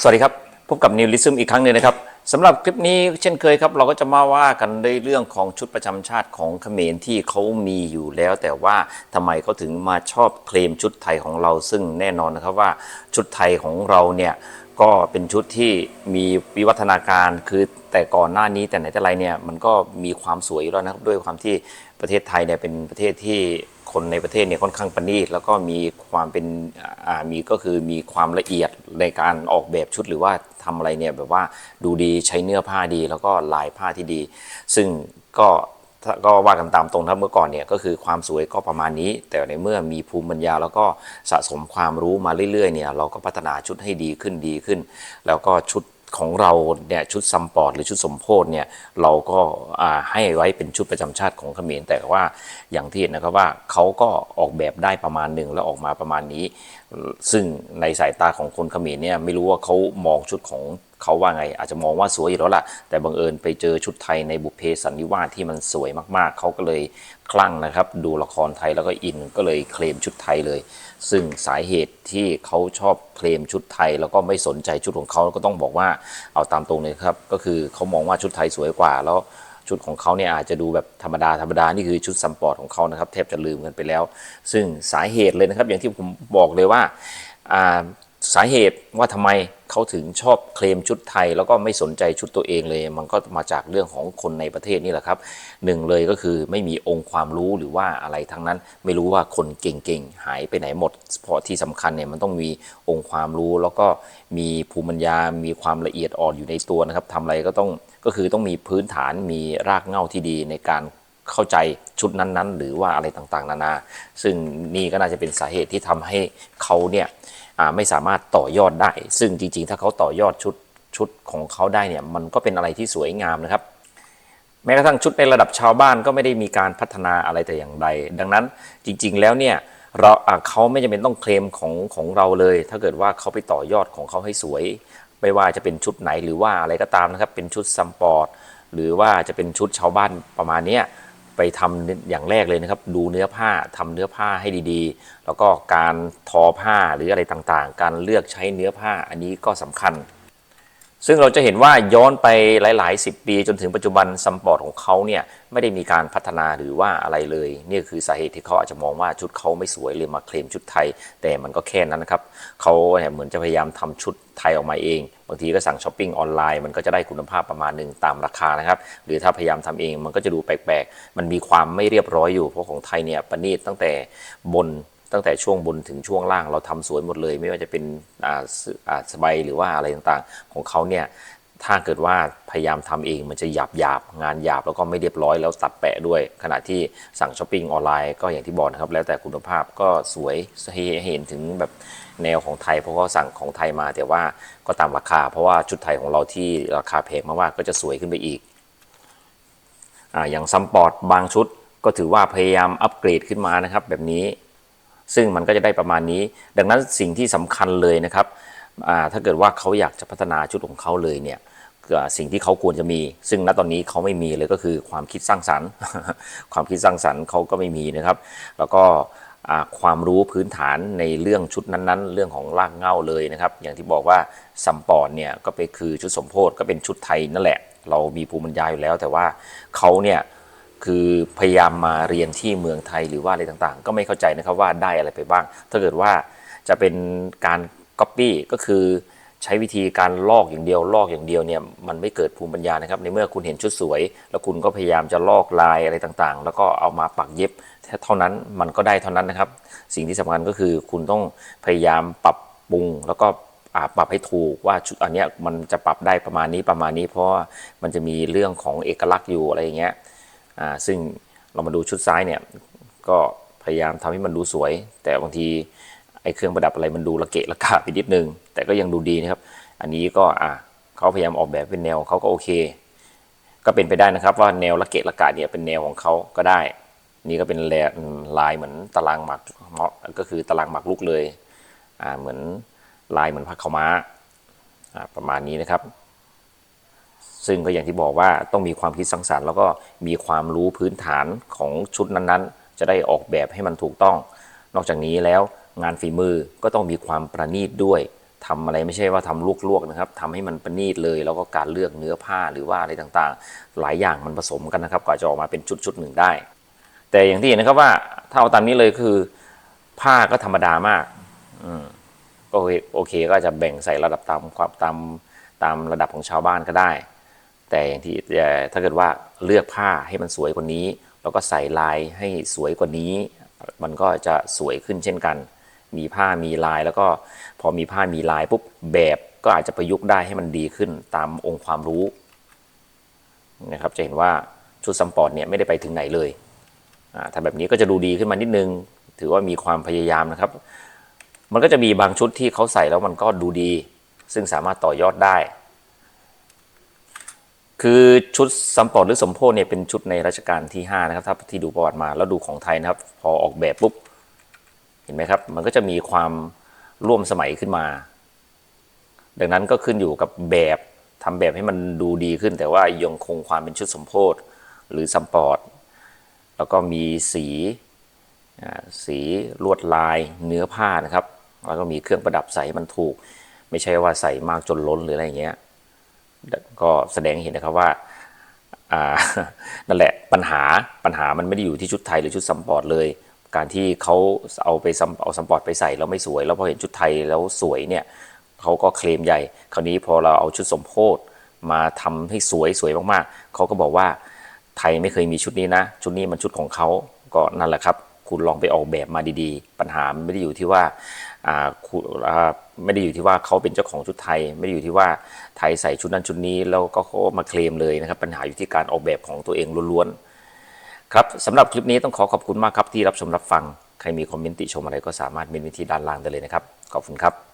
สวัสดีครับ พบกับนิวลิซึมอีกครั้งหนึ่งนะครับสำหรับคลิปนี้เช่นเคยครับ เราก็จะมาว่ากันในเรื่องของชุดประจำชาติของเขมรที่เขามีอยู่แล้ว แต่ว่าทำไมเขาถึงมาชอบเคลมชุดไทยของเรา ซึ่งแน่นอนนะครับว่าชุดไทยของเราเนี่ย ก็เป็นชุดที่มีวิวัฒนาการคือแต่ก่อนหน้านี้แต่ไหนแต่ไรเนี่ยมันก็มีความสวยอยู่แล้วนะครับด้วยความที่ประเทศไทยเนี่ยเป็นประเทศที่คนในประเทศเนี่ยค่อนข้างประณีตแล้วก็มีความเป็นอ่ามีก็คือมีความละเอียดในการออกแบบชุดหรือว่าทำอะไรเนี่ยแบบว่าดูดีใช้เนื้อผ้าดี แล้วก็ลายผ้าที่ดี ซึ่งก็ ก็ว่ากันตามตรงครับเมื่อก่อนเนี่ยก็คือความสวยก็ประมาณนี้ แต่ในเมื่อมีภูมิปัญญา แล้วก็สะสมความรู้มาเรื่อยๆเนี่ยเราก็พัฒนาชุดให้ดีขึ้นดีขึ้น แล้วก็ชุดของเราเนี่ยชุดซัมปอร์ตหรือชุดสมโพธเนี่ยเราก็ให้ไว้เป็นชุดประจำชาติของเขมรแต่ว่าอย่างที่เห็นนะครับว่าเขาก็ออกแบบได้ประมาณหนึ่งแล้วออกมาประมาณนี้ ซึ่งในสายตาของคนเขมรเนี่ยไม่รู้ว่าเขามองชุดของเขาว่าไงอาจจะมองว่าสวยอยู่แล้วล่ะ แต่บังเอิญไปเจอชุดไทยในบุพเพสันนิวาสที่มันสวยมากๆ เขาก็เลยคลั่งนะครับ ดูละครไทยแล้วก็อินก็เลยเคลมชุดไทยเลย ซึ่งสาเหตุที่เขาชอบเคลมชุดไทย แล้วก็ไม่สนใจชุดของเขาก็ต้องบอกว่าเอาตามตรงเลยครับ ก็คือเขามองว่าชุดไทยสวยกว่าแล้วชุดของเขาเนี่ยอาจจะดูแบบธรรมดาธรรมดา นี่คือชุดซัมปอร์ตของเขานะครับแทบจะลืมกันไปแล้ว ซึ่งสาเหตุเลยนะครับ อย่างที่ผมบอกเลยว่าอ่า สาเหตุว่าทำไมเขาถึงชอบเคลมชุดไทย แล้วก็ไม่สนใจชุดตัวเองเลย มันก็มาจากเรื่องของคนในประเทศนี่แหละครับหนึ่งเลยก็คือไม่มีองค์ความรู้หรือว่าอะไรทั้งนั้น ไม่รู้ว่าคนเก่งๆหายไปไหนหมดเพราะที่สำคัญเนี่ยมันต้องมีองค์ความรู้ แล้วก็มีภูมิปัญญา มีความละเอียดอ่อนอยู่ในตัวนะครับทำอะไรก็ต้องก็คือต้องมีพื้นฐานมีรากเหง้าที่ดีในการเข้าใจชุดนั้นๆ หรือว่าอะไรต่างๆ นานา ซึ่งนี่ก็น่าจะเป็นสาเหตุที่ทำให้เขาเนี่ย ไม่สามารถต่อยอดได้ ซึ่งจริงๆ ถ้าเขาต่อยอดชุดชุดของเขาได้เนี่ยมันก็เป็นอะไรที่สวยงามนะครับ แม้กระทั่งชุดในระดับชาวบ้านก็ไม่ได้มีการพัฒนาอะไรแต่อย่างใด ดังนั้นจริงๆแล้วเนี่ยเราอะเขาไม่จำเป็นต้องเคลมของของเราเลย ถ้าเกิดว่าเขาไปต่อยอดของเขาให้สวย ไม่ว่าจะเป็นชุดไหนหรือว่าอะไรก็ตามนะครับ เป็นชุดซัมปอร์ตหรือว่าจะเป็นชุดชาวบ้านประมาณเนี้ย ไปทำอย่างแรกเลยนะครับ ดูเนื้อผ้าทำเนื้อผ้าให้ดีๆ แล้วก็การทอผ้าหรืออะไรต่างๆ การเลือกใช้เนื้อผ้าอันนี้ก็สำคัญ ซึ่งเราจะเห็นว่าย้อนไปหลาย ๆ 10 ปี จนถึงปัจจุบันซัมปอร์ตของเขาเนี่ยไม่ได้มีการพัฒนาหรือว่าอะไรเลยนี่คือสาเหตุที่เขาอาจจะมองว่าชุดเขาไม่สวยเลยมาเคลมชุดไทย แต่มันก็แค่นั้นนะครับเขาเนี่ยเหมือนจะพยายามทำชุดไทยออกมาเอง บางทีก็สั่งช้อปปิ้งออนไลน์มันก็จะได้คุณภาพประมาณหนึ่งตามราคานะครับ หรือถ้าพยายามทำเองมันก็จะดูแปลก ๆ มันมีความไม่เรียบร้อยอยู่เพราะของไทยเนี่ยประณีตตั้งแต่บน ตั้งแต่ช่วงบนถึงช่วงล่างเราทำสวยหมดเลย ไม่ว่าจะเป็นอ่าสบายหรือว่าอะไรต่างๆ ของเขาเนี่ยถ้าเกิดว่าพยายามทำเองมันจะหยาบหยาบงานหยาบแล้วก็ไม่เรียบร้อยแล้วตัดแปะด้วย ขณะที่สั่งช้อปปิ้งออนไลน์ก็อย่างที่บอกนะครับ แล้วแต่คุณภาพก็สวยเห็นถึงแบบแนวของไทยเพราะว่าสั่งของไทยมาแต่ว่าก็ตามราคา เพราะว่าชุดไทยของเราที่ราคาแพงมากๆก็จะสวยขึ้นไปอีกอ่าอย่างซัมปอร์ตบางชุดก็ถือว่าพยายามอัปเกรดขึ้นมานะครับ แบบนี้ ซึ่งมันก็จะได้ประมาณนี้ ดังนั้นสิ่งที่สำคัญเลยนะครับถ้าเกิดว่าเขาอยากจะพัฒนาชุดของเขาเลยเนี่ยสิ่งที่เขาควรจะมี ซึ่งณตอนนี้เขาไม่มีเลยก็คือความคิดสร้างสรรค์ ความคิดสร้างสรรค์เขาก็ไม่มีนะครับ แล้วก็ความรู้พื้นฐานในเรื่องชุดนั้นๆ เรื่องของรากเง้าเลยนะครับ อย่างที่บอกว่าซัมปอร์เนี่ยก็ไปคือชุดสมโพธก็เป็นชุดไทยนั่นแหละ เรามีภูมิปัญญาอยู่แล้ว แต่ว่าเขาเนี่ย คือพยายามมาเรียนที่เมืองไทยหรือว่าอะไรต่างๆ ก็ไม่เข้าใจนะครับว่าได้อะไรไปบ้าง ถ้าเกิดว่าจะเป็นการก๊อปปี้ก็คือใช้วิธีการลอกอย่างเดียวลอกอย่างเดียวเนี่ยมันไม่เกิดภูมิปัญญานะครับ ในเมื่อคุณเห็นชุดสวย แล้วคุณก็พยายามจะลอกลายอะไรต่างๆ แล้วก็เอามาปักเย็บเท่านั้นมันก็ได้เท่านั้นนะครับ สิ่งที่สำคัญก็คือคุณต้องพยายามปรับปรุงแล้วก็ปรับให้ถูกว่าชุดอันเนี้ยมันจะปรับได้ประมาณนี้ประมาณนี้ เพราะมันจะมีเรื่องของเอกลักษณ์อยู่อะไรอย่างเงี้ย ซึ่งเรามาดูชุดซ้ายเนี่ยก็พยายามทำให้มันดูสวย แต่บางทีไอ้เครื่องประดับอะไรมันดูระเกะระกะไปนิดนึง แต่ก็ยังดูดีนะครับ อันนี้ก็อะเขาพยายามออกแบบเป็นแนวเขาก็โอเค ก็เป็นไปได้นะครับว่าแนวระเกะระกะเนี่ยเป็นแนวของเขาก็ได้ นี่ก็เป็นแลายเหมือนตารางหมากมก็คือตารางหมากลุกเลยอ่าเหมือนลายเหมือนผ้าขาม้าประมาณนี้นะครับ ซึ่งก็อย่างที่บอกว่าต้องมีความคิดสร้างสรรค์ แล้วก็มีความรู้พื้นฐานของชุดนั้นๆ จะได้ออกแบบให้มันถูกต้อง นอกจากนี้แล้วงานฝีมือก็ต้องมีความประณีตด้วยทำอะไรไม่ใช่ว่าทำลวกๆนะครับทำให้มันประณีตเลย แล้วก็การเลือกเนื้อผ้าหรือว่าอะไรต่างๆ หลายอย่างมันผสมกันนะครับกว่าจะออกมาเป็นชุดๆหนึ่งได้ แต่อย่างที่เห็นนะครับว่าถ้าเอาตามนี้เลยคือผ้าก็ธรรมดามากอืมก็โอเคก็จะแบ่งใส่ระดับตามความตามตามระดับของชาวบ้านก็ได้ แต่อย่างที่ถ้าเกิดว่าเลือกผ้าให้มันสวยกว่านี้ แล้วก็ใส่ลายให้สวยกว่านี้ มันก็จะสวยขึ้นเช่นกัน มีผ้ามีลายแล้วก็พอมีผ้ามีลายปุ๊บแบบก็อาจจะประยุกต์ได้ให้มันดีขึ้นตามองค์ความรู้นะครับจะเห็นว่าชุดซัมปอร์ตเนี่ยไม่ได้ไปถึงไหนเลยถ้าแบบนี้ก็จะดูดีขึ้นมานิดนึง ถือว่ามีความพยายามนะครับ มันก็จะมีบางชุดที่เขาใส่แล้วมันก็ดูดี ซึ่งสามารถต่อยอดได้ คือชุดซัมปอร์ตหรือสมโพธิเนี่ยเป็นชุดในรัชกาลที่5นะครับถ้าที่ดูประวัติมาแล้วดูของไทยนะครับ พอออกแบบปุ๊บเห็นไหมครับ มันก็จะมีความร่วมสมัยขึ้นมา ดังนั้นก็ขึ้นอยู่กับแบบทำแบบให้มันดูดีขึ้น แต่ว่ายังคงความเป็นชุดสมโพธิหรือซัมปอร์ตแล้วก็มีสีสีลวดลายเนื้อผ้านะครับ แล้วก็มีเครื่องประดับใส่มันถูก ไม่ใช่ว่าใส่มากจนล้นหรืออะไรอย่างเงี้ย ก็แสดงให้เห็นนะครับว่าานั่นแหละปัญหาปัญหามันไม่ได้อยู่ที่ชุดไทยหรือชุดซัมปอร์ตเลย การที่เขาเอาไปซัมเอาซัมปอร์ตไปใส่แล้วไม่สวย แล้วพอเห็นชุดไทยแล้วสวยเนี่ยเขาก็เคลมใหญ่ คราวนี้พอเราเอาชุดสมโพธมาทำให้สวยสวยมากๆ เขาก็บอกว่าไทยไม่เคยมีชุดนี้นะ ชุดนี้มันชุดของเขาก็นั่นแหละครับ คุณลองไปออกแบบมาดีๆ ปัญหาไม่ได้อยู่ที่ว่า ไม่ได้อยู่ที่ว่าเขาเป็นเจ้าของชุดไทย ไม่ได้อยู่ที่ว่าไทยใส่ชุดนั้นชุดนี้แล้วก็เขามาเคลมเลยนะครับ ปัญหาอยู่ที่การออกแบบของตัวเองล้วนๆครับสำหรับคลิปนี้ต้องขอขอบคุณมากครับที่รับชมรับฟัง ใครมีคอมเมนต์ติชมอะไรก็สามารถเมนไว้ที่ด้านล่างได้เลยนะครับ ขอบคุณครับ